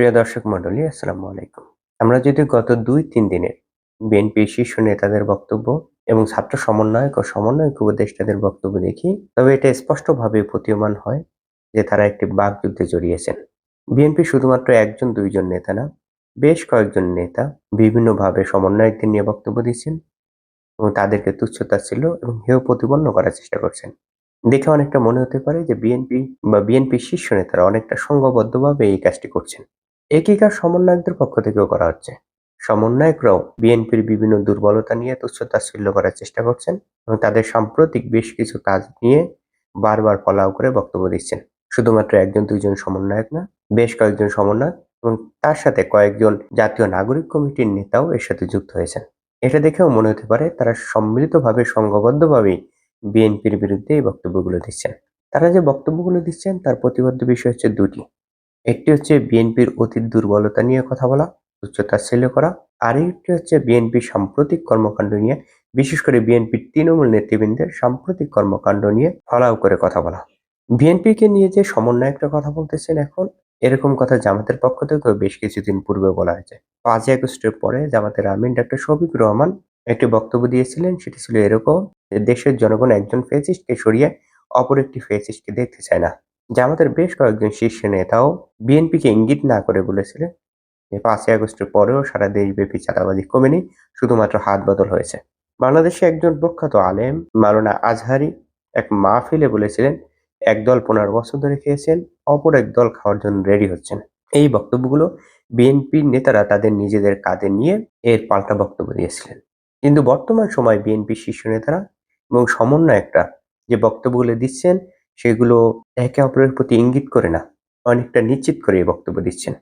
প্রিয় দর্শক মন্ডলী আসসালামু আলাইকুম। আমরা যদি গত দুই, তিন দিনের বিএনপির শীর্ষ নেতাদের বক্তব্য এবং ছাত্র সমন্বয়ক ও সমন্বয়ক উপদেষ্টাদের বক্তব্য দেখি, তবে এটা স্পষ্টভাবে প্রতীয়মান হয় যে তারা একটি বাকযুদ্ধে জড়িয়েছেন। বিএনপি শুধুমাত্র একজন, দুইজন নেতা না, বেশ কয়েকজন নেতা বিভিন্নভাবে সমন্বয়কদের নিয়ে বক্তব্য দিচ্ছেন এবং তাদেরকে তুচ্ছতা ছিল এবং হেয় প্রতিপন্ন করার চেষ্টা করছেন। দেখে অনেকটা মনে হতে পারে যে বিএনপি বা বিএনপি শীর্ষ নেতারা অনেকটা সংঘবদ্ধভাবে এই কাজটি করছেন। একই কাজ সমন্বয়কদের পক্ষ থেকেও করা হচ্ছে। সমন্বয়করাও বিএনপির বিভিন্ন দুর্বলতা নিয়ে তুচ্ছতাচ্ছিল্য করার চেষ্টা করছেন এবং তাদের সাম্প্রতিক বেশ কিছু কাজ নিয়ে বারবার ফলাও করে বক্তব্য দিচ্ছেন। শুধুমাত্র একজন, দুইজন সমন্বয়ক না, বেশ কয়েকজন সমন্বয়ক এবং তার সাথে কয়েকজন জাতীয় নাগরিক কমিটির নেতাও এর সাথে যুক্ত হয়েছেন। এটা দেখেও মনে হতে পারে তারা সম্মিলিতভাবে, সংঘবদ্ধভাবেই বিএনপির বিরুদ্ধে এই বক্তব্যগুলো দিচ্ছেন। তারা যে বক্তব্যগুলো দিচ্ছেন তার প্রতিবদ্ধ বিষয় হচ্ছে দুটি। একটি হচ্ছে বিএনপির অতীত দুর্বলতা নিয়ে কথা বলা উচ্চতাচ্ছিল্য করা, আর একটি হচ্ছে বিএনপির সাম্প্রতিক কর্মকাণ্ড নিয়ে, বিশেষ করে বিএনপির তৃণমূল নেতৃবৃন্দের সাম্প্রতিক কর্মকাণ্ড নিয়ে ফলাও করে কথা বলা। বিএনপিকে নিয়ে যে সমন্বয়কটা কথা বলতেছেন এখন, এরকম কথা জামাতের পক্ষ থেকেও বেশ কিছুদিন পূর্বে বলা হয়েছে। পাঁচই আগস্টের পরে জামাতের আমিন ডাক্তার শফিক রহমান একটি বক্তব্য দিয়েছিলেন, সেটি ছিল এরকম, দেশের জনগণ একজন ফেসিস্টকে সরিয়ে অপর একটি ফেসিস্টকে দেখতে চায় না। জামাতের বেশ কয়েকজন শীর্ষ নেতাও বিএনপিকে ইঙ্গিত না করে বলেছিলেন যে পাঁচই আগস্টের পরেও সারা দেশব্যাপী চাঁদাবাজি কমেনি, শুধুমাত্র হাত বদল হয়েছে। বাংলাদেশে একজন প্রখ্যাত আলেম মাওলানা আজহারি এক মাহফিলে বলেছিলেন, একদল পনেরো বছর ধরে খেয়েছেন, অপর এক দল খাওয়ার জন্য রেডি হচ্ছেন। এই বক্তব্যগুলো বিএনপির নেতারা তাদের নিজেদের কাঁধে নিয়ে এর পাল্টা বক্তব্য দিয়েছিলেন। কিন্তু বর্তমান সময় বিএনপি শীর্ষ নেতারা এবং সমন্বয়করা যে বক্তব্যগুলো দিচ্ছেন সেগুলো একে অপরের প্রতি ইঙ্গিত করে না, অনেকটা নিশ্চিত করে বক্তব্য দিচ্ছেন।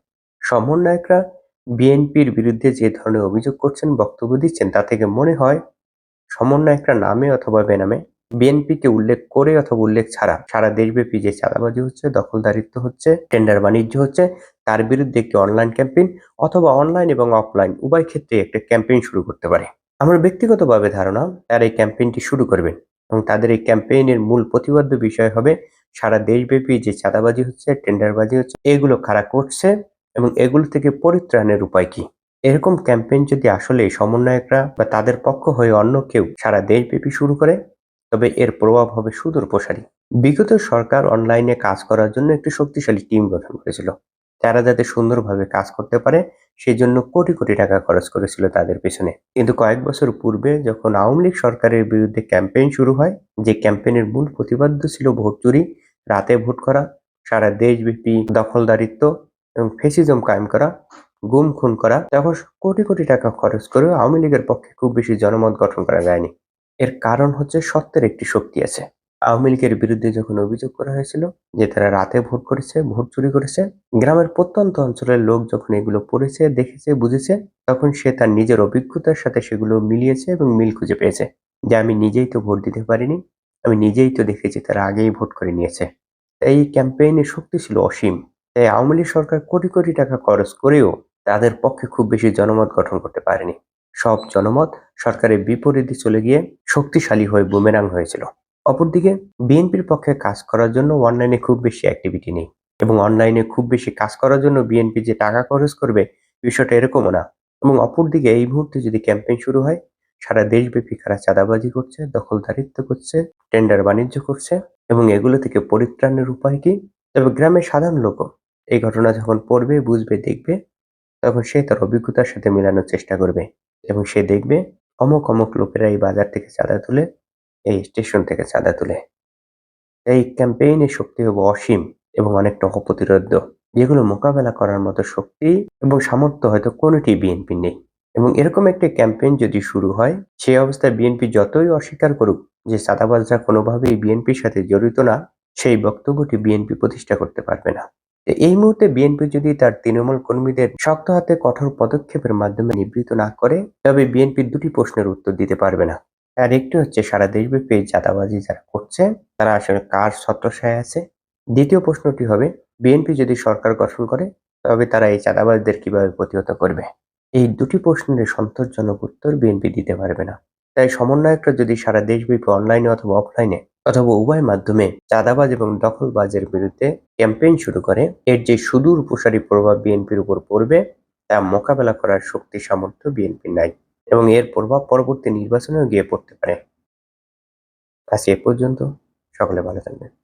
সমন্বয়করা বিএনপির বিরুদ্ধে যে ধরনের অভিযোগ করছেন, বক্তব্য দিচ্ছেন, তা থেকে মনে হয় সমন্বয়করা নামে অথবা বেনামে বিএনপিকে উল্লেখ করে অথবা উল্লেখ ছাড়া, সারা দেশব্যাপী যে চাঁদাবাজি হচ্ছে, দখলদারিত্ব হচ্ছে, টেন্ডার বাণিজ্য হচ্ছে, তার বিরুদ্ধে একটি অনলাইন ক্যাম্পেইন অথবা অনলাইন এবং অফলাইন উভয় ক্ষেত্রে একটা ক্যাম্পেইন শুরু করতে পারে। আমার ব্যক্তিগতভাবে ধারণা, তার এই ক্যাম্পেইনটি শুরু করবেন। এবং তাদের এই ক্যাম্পেইনের মূল প্রতিবাদ্য বিষয় হবে সারা দেশব্যাপী যে চাঁদাবাজি হচ্ছে, টেন্ডারবাজি হচ্ছে, এগুলো কারা করছে এবং এগুলো থেকে পরিত্রাণের উপায় কি? এরকম ক্যাম্পেইন যদি আসলে সমন্বয়করা বা তাদের পক্ষ হয়ে অন্য কেউ সারা দেশব্যাপী শুরু করে, তবে এর প্রভাব হবে সুদূর প্রসারী বিগত সরকার অনলাইনে কাজ করার জন্য একটি শক্তিশালী টিম গঠন করেছিল। তারা যাতে সুন্দরভাবে কাজ করতে পারে সেই জন্য কোটি কোটি টাকা খরচ করেছিল তাদের পেছনে। কিন্তু কয়েক বছর পূর্বে যখন আওয়ামী লীগ সরকারের বিরুদ্ধে ক্যাম্পেইন শুরু হয়, যে ক্যাম্পেইনের মূল প্রতিবাদ্য ছিল ভোট চুরি, রাতে ভোট করা, সারা দেশব্যাপী দখলদারিত্ব এবং ফেসিজম কায়েম করা, গুম খুন করা, তখন কোটি কোটি টাকা খরচ করেও আওয়ামী লীগের পক্ষে খুব বেশি জনমত গঠন করা যায়নি। এর কারণ হচ্ছে সত্যের একটি শক্তি আছে। আওয়ামী লীগের বিরুদ্ধে যখন অভিযোগ করা হয়েছিল যে তারা রাতে ভোট করেছে, ভোট চুরি করেছে, গ্রামের প্রত্যন্ত অঞ্চলের লোক যখন এগুলো পড়েছে, দেখেছে, বুঝেছে, তখন সে তার নিজের অভিজ্ঞতার সাথে সেগুলো মিলিয়েছে এবং মিল খুঁজে পেয়েছে যে আমি নিজেই তো ভোট দিতে পারিনি, আমি নিজেই তো দেখেছি তারা আগেই ভোট করে নিয়েছে। এই ক্যাম্পেইনের শক্তি ছিল অসীম, তাই আওয়ামী লীগ সরকার কোটি কোটি টাকা খরচ করেও তাদের পক্ষে খুব বেশি জনমত গঠন করতে পারেনি। সব জনমত সরকারের বিপরীতে চলে গিয়ে শক্তিশালী হয়ে বুমেরাং হয়েছিল। অপরদিকে, বিএনপির পক্ষে কাজ করার জন্য অনলাইনে খুব বেশি অ্যাক্টিভিটি নেই এবং অনলাইনে খুব বেশি কাজ করার জন্য বিএনপি যে টাকা খরচ করবে, বিষয়টা এরকমও না। এবং অপরদিকে, এই মুহূর্তে যদি ক্যাম্পেইন শুরু হয়, সারা দেশব্যাপী কারা চাঁদাবাজি করছে, দখলদারিত্ব করছে টেন্ডার বাণিজ্য করছে এবং এগুলো থেকে পরিত্রাণের উপায় কি? তবে গ্রামের সাধারণ লোকও এই ঘটনা যখন পড়বে, বুঝবে, দেখবে, তখন সে তার অভিজ্ঞতার সাথে মেলানোর চেষ্টা করবে এবং সে দেখবে অমুক অমুক লোকেরা এই বাজার থেকে চাঁদা তুলে এই স্টেশন থেকে চাঁদা তুলে। এই ক্যাম্পেইনের শক্তি হবে অসীম এবং অনেকটা অপ্রতিরোধ্য যেগুলো মোকাবেলা করার মতো শক্তি এবং সামর্থ্য হয়তো কোনোটি বিএনপি নেই। এবং এরকম একটি ক্যাম্পেইন যদি শুরু হয়, সেই অবস্থায় বিএনপি যতই অস্বীকার করুক যে চাঁদাবাজরা কোনোভাবেই বিএনপির সাথে জড়িত না, সেই বক্তব্যটি বিএনপি প্রতিষ্ঠা করতে পারবে না। এই মুহূর্তে বিএনপি যদি তার তৃণমূল কর্মীদের শক্ত হাতে কঠোর পদক্ষেপের মাধ্যমে নিবৃত না করে, তবে বিএনপি দুটি প্রশ্নের উত্তর দিতে পারবে না। আর একটি হচ্ছে সারা দেশব্যাপী চাঁদাবাজি যারা করছে, তারা আসলে কার ছত্রছায় আছে? দ্বিতীয় প্রশ্নটি হবে বিএনপি যদি সরকার গঠন করে, তবে তারা এই চাঁদাবাজদের কীভাবে প্রতিহত করবে? এই দুটি প্রশ্নের সন্তোষজনক উত্তর বিএনপি দিতে পারবে না। তাই সমন্বয়করা যদি সারা দেশব্যাপী অনলাইনে অথবা অফলাইনে অথবা উভয় মাধ্যমে চাঁদাবাজ এবং দখলবাজের বিরুদ্ধে ক্যাম্পেইন শুরু করে, এর যে সুদূর প্রসারী প্রভাব বিএনপির উপর পড়বে, তা মোকাবেলা করার শক্তি সামর্থ্য বিএনপির নাই। এবং এর প্রভাব পরবর্তী নির্বাচনেও গিয়ে পড়তে পারে। আজ এ পর্যন্ত সকলে ভালো থাকবেন।